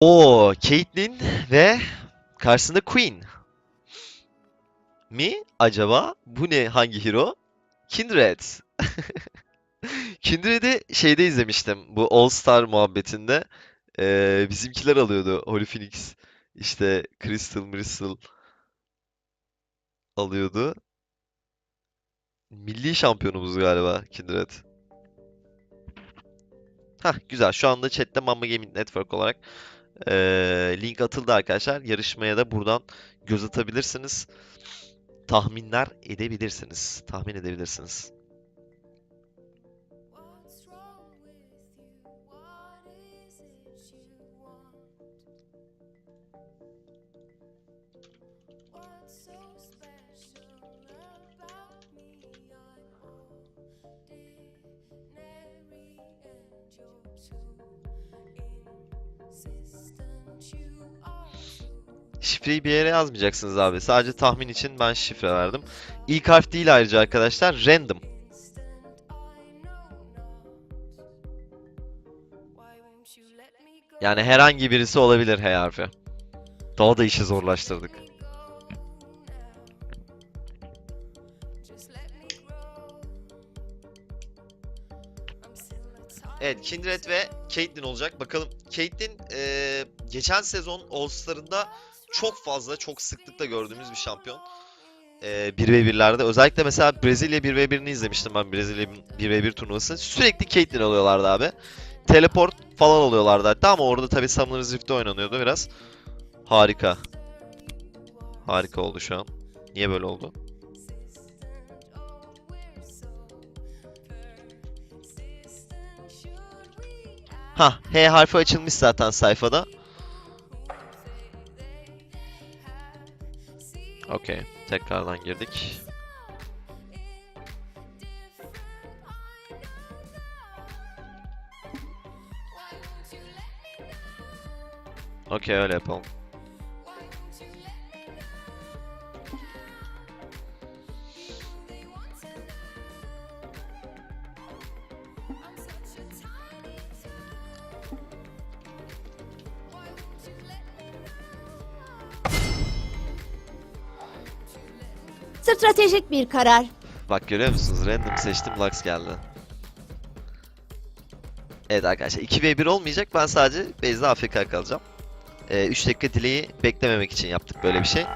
O Caitlyn ve karşısında Queen. Mi acaba? Bu ne hangi hero? Kindred. Kindred'i şeyde izlemiştim. Bu All Star muhabbetinde. Ee, bizimkiler alıyordu. Holy Phoenix, işte Crystal, Crystal alıyordu. Milli şampiyonumuz galiba Kindred. Hah güzel. Şu anda chatte Mamba Gaming Network olarak eee, link atıldı arkadaşlar. Yarışmaya da buradan göz atabilirsiniz. Tahminler edebilirsiniz. Tahmin edebilirsiniz. Şifreyi bir yere yazmayacaksınız abi. Sadece tahmin için ben şifre verdim. İlk harf değil ayrıca arkadaşlar. Random. Yani herhangi birisi olabilir H harfi. Daha da işi zorlaştırdık. Evet, Kindred ve Caitlyn olacak. Bakalım Caitlyn eee, geçen sezon All-Star'ında çok fazla, çok sıklıkla gördüğümüz bir şampiyon. Eee 1v1'lerde. Özellikle mesela Brezilya 1v1'ini izlemiştim ben Brezilya 1v1 turnuvası. Sürekli Caitlyn alıyorlardı abi. Teleport falan alıyorlardı hatta ama orada tabii Summoner's Rift'te oynanıyordu biraz. Harika. Harika oldu şu an. Niye böyle oldu? Ha, H harfi açılmış zaten sayfada. Tekrardan girdik. Okey, öyle yapalım. Stratejik bir karar. Bak görüyor musunuz? Random seçtim, Lux geldi. Evet arkadaşlar 2v1 olmayacak. Ben sadece base'de AFK kalacağım. Ee, 3 dakika dileği beklememek için yaptık böyle bir şey.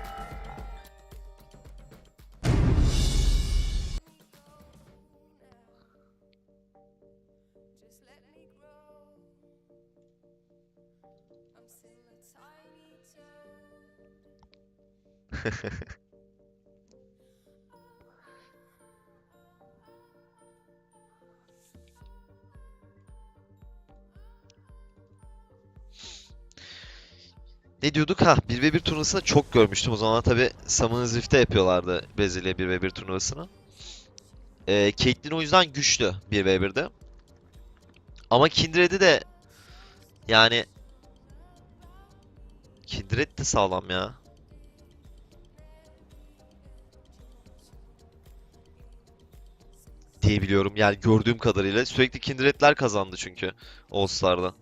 Ne diyorduk? Ha 1v1 turnuvasını çok görmüştüm. O zaman tabi Summoners Rift'te yapıyorlardı Brezilya 1v1 turnuvasını. Ee, Caitlyn o yüzden güçlü 1v1'de. Ama Kindred'i de yani Kindred de sağlam ya. diye biliyorum. Yani gördüğüm kadarıyla sürekli Kindred'ler kazandı çünkü All Star'da.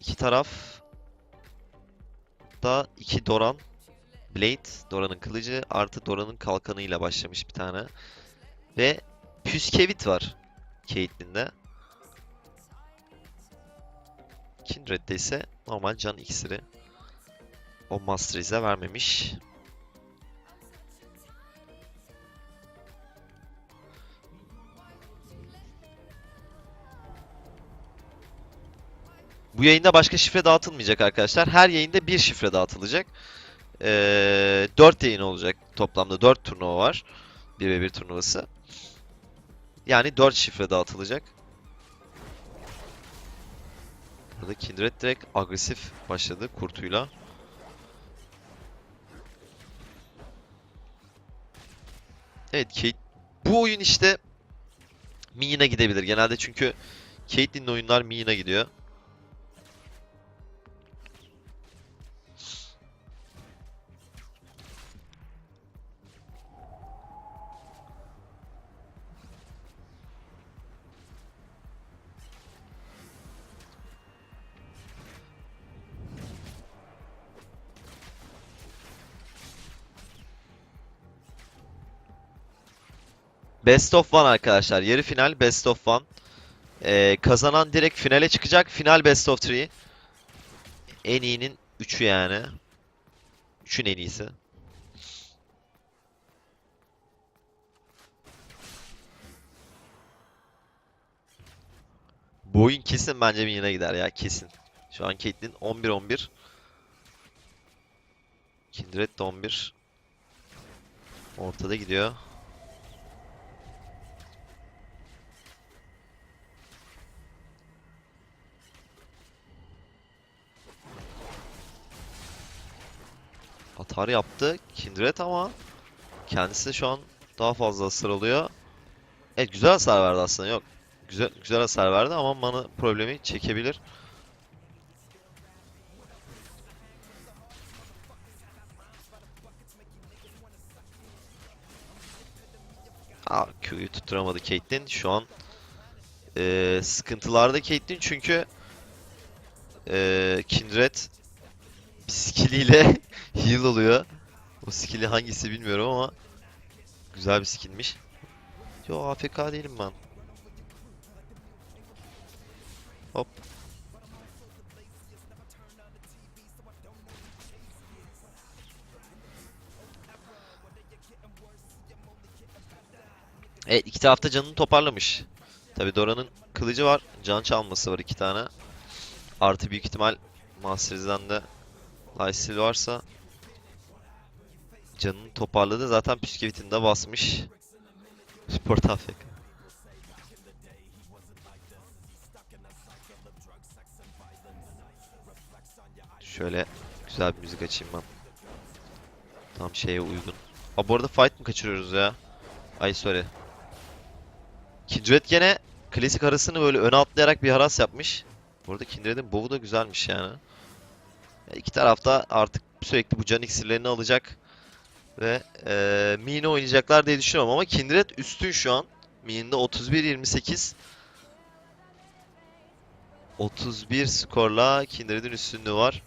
İki taraf da iki Doran Blade, Doran'ın kılıcı artı Doran'ın kalkanıyla başlamış bir tane. Ve Püskevit var Caitlyn'de. Kindred'de ise normal can iksiri. O Masteriz'e vermemiş. Bu yayında başka şifre dağıtılmayacak arkadaşlar. Her yayında bir şifre dağıtılacak. Ee, 4 yayın olacak. Toplamda 4 turnuva var. 1v1 turnuvası. Yani 4 şifre dağıtılacak. Burada Kindred direkt agresif başladı kurtuyla. Evet Kate bu oyun işte Minion'a gidebilir. Genelde çünkü Caitlyn'in oyunlar Minion'a gidiyor. Best of one arkadaşlar. Yarı final best of one. Ee, kazanan direkt finale çıkacak. Final best of three. En iyinin 3'ü yani. 3'ün en iyisi. Bu oyun kesin bence Minion'a gider ya kesin. Şu an Caitlyn 11-11. Kindred de 11. Ortada gidiyor. Atar yaptı Kindred ama kendisi şu an daha fazla hasar alıyor. Evet güzel hasar verdi aslında yok. Güzel güzel hasar verdi ama mana problemi çekebilir. Aa Q'yu tutturamadı Caitlyn. Şu an eee sıkıntılarda Caitlyn çünkü eee Kindred skilliyle heal oluyor. O skill'i hangisi bilmiyorum ama güzel bir skill'miş. Yo AFK değilim ben. Hop. Evet iki tarafta canını toparlamış. Tabi Dora'nın kılıcı var. Can çalması var iki tane. Artı büyük ihtimal Masters'dan da Lifesteal varsa canını toparladı. Zaten püskevitini de basmış. Sport AFK. Şöyle güzel bir müzik açayım ben. Tam şeye uygun. Aa bu arada fight mı kaçırıyoruz ya? Ay sorry. Kindred gene klasik arasını böyle öne atlayarak bir haras yapmış. Bu arada Kindred'in bow'u da güzelmiş yani. Ya İki tarafta artık sürekli bu can iksirlerini alacak. Ve eee Mini oynayacaklar diye düşünüyorum ama Kindred üstün şu an. Mini'de 31-28. 31 skorla Kindred'in üstünlüğü var.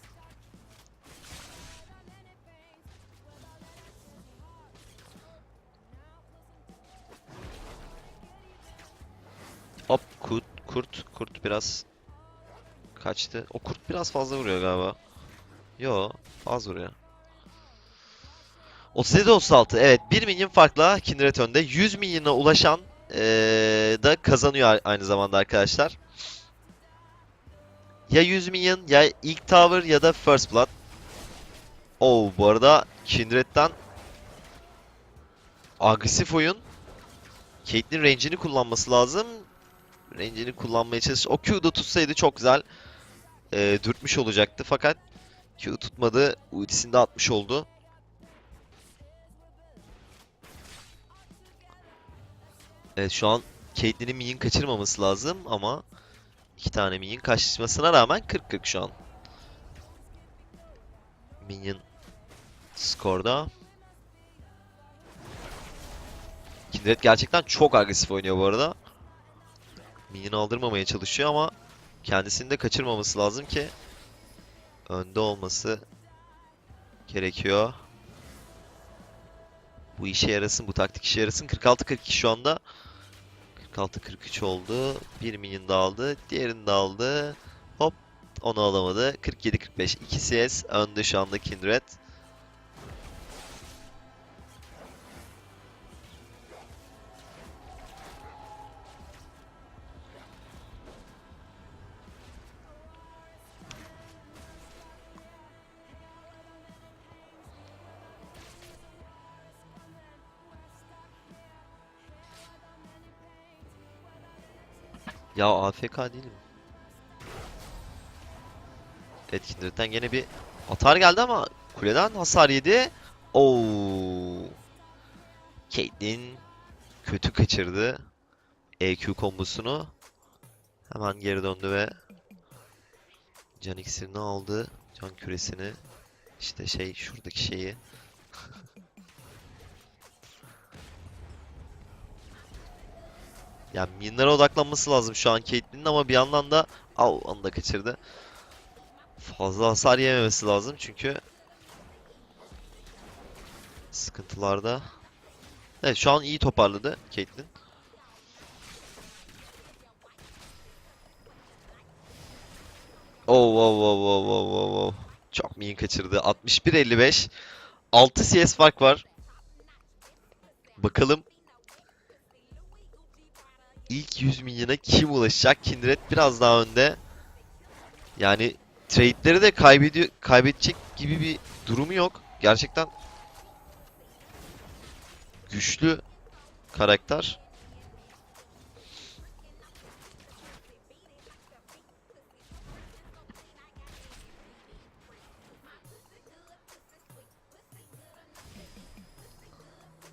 Hop kurt kurt kurt biraz kaçtı. O kurt biraz fazla vuruyor galiba. Yo az vuruyor. 37 36 evet 1 milyon farkla Kindred önde. 100 milyona ulaşan eee, da kazanıyor aynı zamanda arkadaşlar. Ya 100 milyon ya ilk tower ya da first blood. Oo bu arada Kindred'den agresif oyun. Caitlyn range'ini kullanması lazım. Range'ini kullanmaya çalış. O Q'da tutsaydı çok güzel e, dürtmüş olacaktı fakat Q tutmadı. Ultisini de atmış oldu. Evet şu an Caitlyn'in minion kaçırmaması lazım ama iki tane minion kaçmasına rağmen 40-40 şu an. Minion skorda. Kindred gerçekten çok agresif oynuyor bu arada. Minion aldırmamaya çalışıyor ama kendisini de kaçırmaması lazım ki önde olması gerekiyor. Bu işe yarasın, bu taktik işe yarasın. 46-42 şu anda. 46-43 oldu. Bir minion da aldı. Diğerini de aldı. Hop. Onu alamadı. 47-45. 2 CS önde şu anda Kindred. Ya AFK değilim. Evet Kindred'den gene bir atar geldi ama kuleden hasar yedi. Oo. Caitlyn kötü kaçırdı EQ kombosunu. Hemen geri döndü ve can iksirini aldı. Can küresini. İşte şey şuradaki şeyi. Yani minlere odaklanması lazım şu an Caitlyn'in ama bir yandan da Au onu da kaçırdı. Fazla hasar yememesi lazım çünkü sıkıntılarda. Evet şu an iyi toparladı Caitlyn. Oh, oh, oh, oh, oh, oh, oh. Çok min kaçırdı. 61-55. 6 CS fark var. Bakalım ilk 100 milyona kim ulaşacak? Kindred biraz daha önde. Yani trade'leri de kaybediyor, kaybedecek gibi bir durumu yok. Gerçekten güçlü karakter.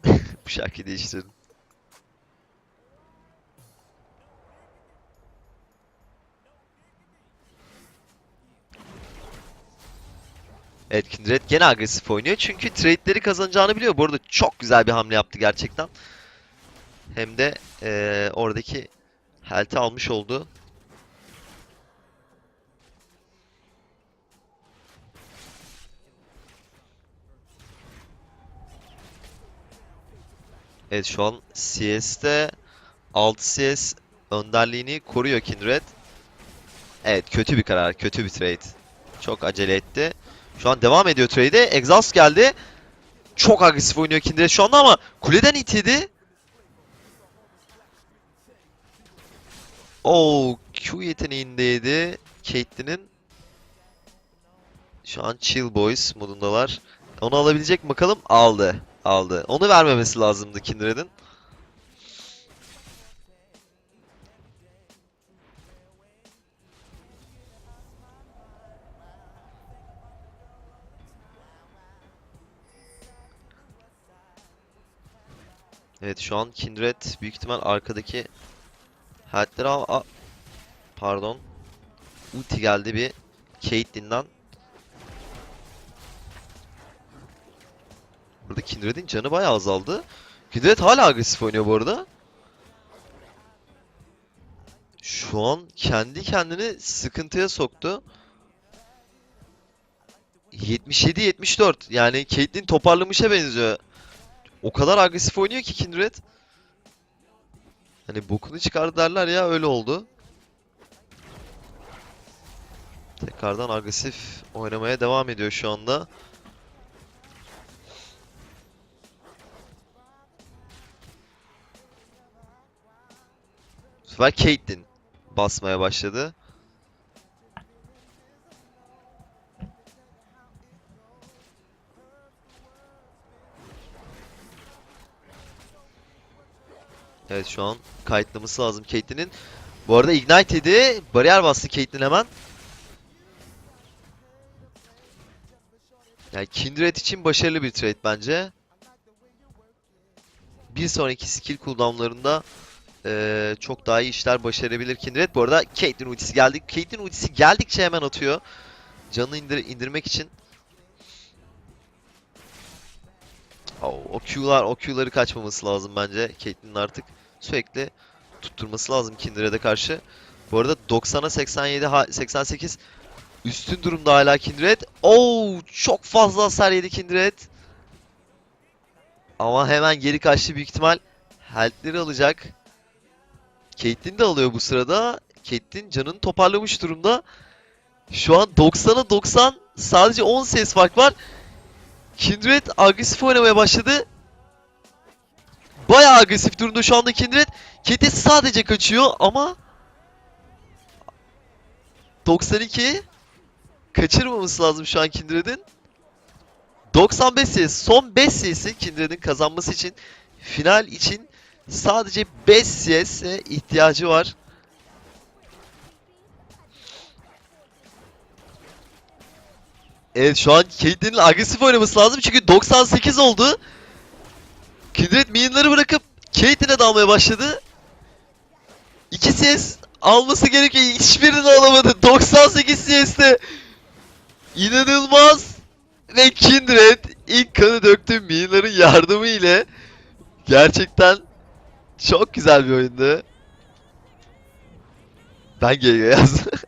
Bu şarkıyı değiştirdim. Evet Kindred gene agresif oynuyor çünkü trade'leri kazanacağını biliyor. Bu arada çok güzel bir hamle yaptı gerçekten. Hem de eee, oradaki health'i almış oldu. Evet şu an CS'de 6 CS önderliğini koruyor Kindred. Evet kötü bir karar, kötü bir trade. Çok acele etti. Şu an devam ediyor trade'e. Exhaust geldi. Çok agresif oynuyor Kindred şu anda ama kuleden itildi. Oo, Q yeteneğindeydi Caitlyn'in. Şu an Chill Boys modundalar. Onu alabilecek mi bakalım? Aldı. Aldı. Onu vermemesi lazımdı Kindred'in. Evet şu an Kindred büyük ihtimal arkadaki health'leri al... Pardon. Ulti geldi bir Caitlyn'den. Burada Kindred'in canı bayağı azaldı. Kindred hala agresif oynuyor bu arada. Şu an kendi kendini sıkıntıya soktu. 77-74. Yani Caitlyn toparlamışa benziyor. O kadar agresif oynuyor ki Kindred. Hani bokunu çıkardı derler ya öyle oldu. Tekrardan agresif oynamaya devam ediyor şu anda. Bu sefer Caitlyn basmaya başladı. Evet şu an kayıtlaması lazım Caitlyn'in. Bu arada Ignite yedi. Bariyer bastı Caitlyn hemen. Yani Kindred için başarılı bir trade bence. Bir sonraki skill cooldownlarında eee, çok daha iyi işler başarabilir Kindred. Bu arada Caitlyn ultisi geldi. Caitlyn ultisi geldikçe hemen atıyor. Canını indir indirmek için. Oo, o Q'lar, o Q'ları kaçmaması lazım bence. Caitlyn'in artık sürekli tutturması lazım Kindred'e karşı. Bu arada 90'a 87, ha- 88 üstün durumda hala Kindred. Oo, çok fazla hasar yedi Kindred. Ama hemen geri kaçtı büyük ihtimal. Health'leri alacak. Caitlyn de alıyor bu sırada. Caitlyn canını toparlamış durumda. Şu an 90'a 90 sadece 10 ses fark var. Kindred agresif oynamaya başladı. Bayağı agresif durumda şu anda Kindred. Kete sadece kaçıyor ama 92 kaçırmaması lazım şu an Kindred'in. 95 CS son 5 CS'i Kindred'in kazanması için final için sadece 5 CS'e ihtiyacı var. Evet şu an Caitlyn'in agresif oynaması lazım çünkü 98 oldu. Kindred minionları bırakıp Caitlyn'e dalmaya başladı. 2 CS alması gerekiyor. Hiçbirini alamadı. 98 CS'te. İnanılmaz. Ve Kindred ilk kanı döktü minionların yardımı ile. Gerçekten çok güzel bir oyundu. Ben geliyor yazdım.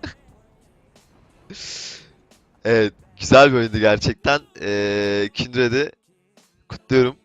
evet. Güzel bir oyundu gerçekten. Ee, Kindred'i kutluyorum.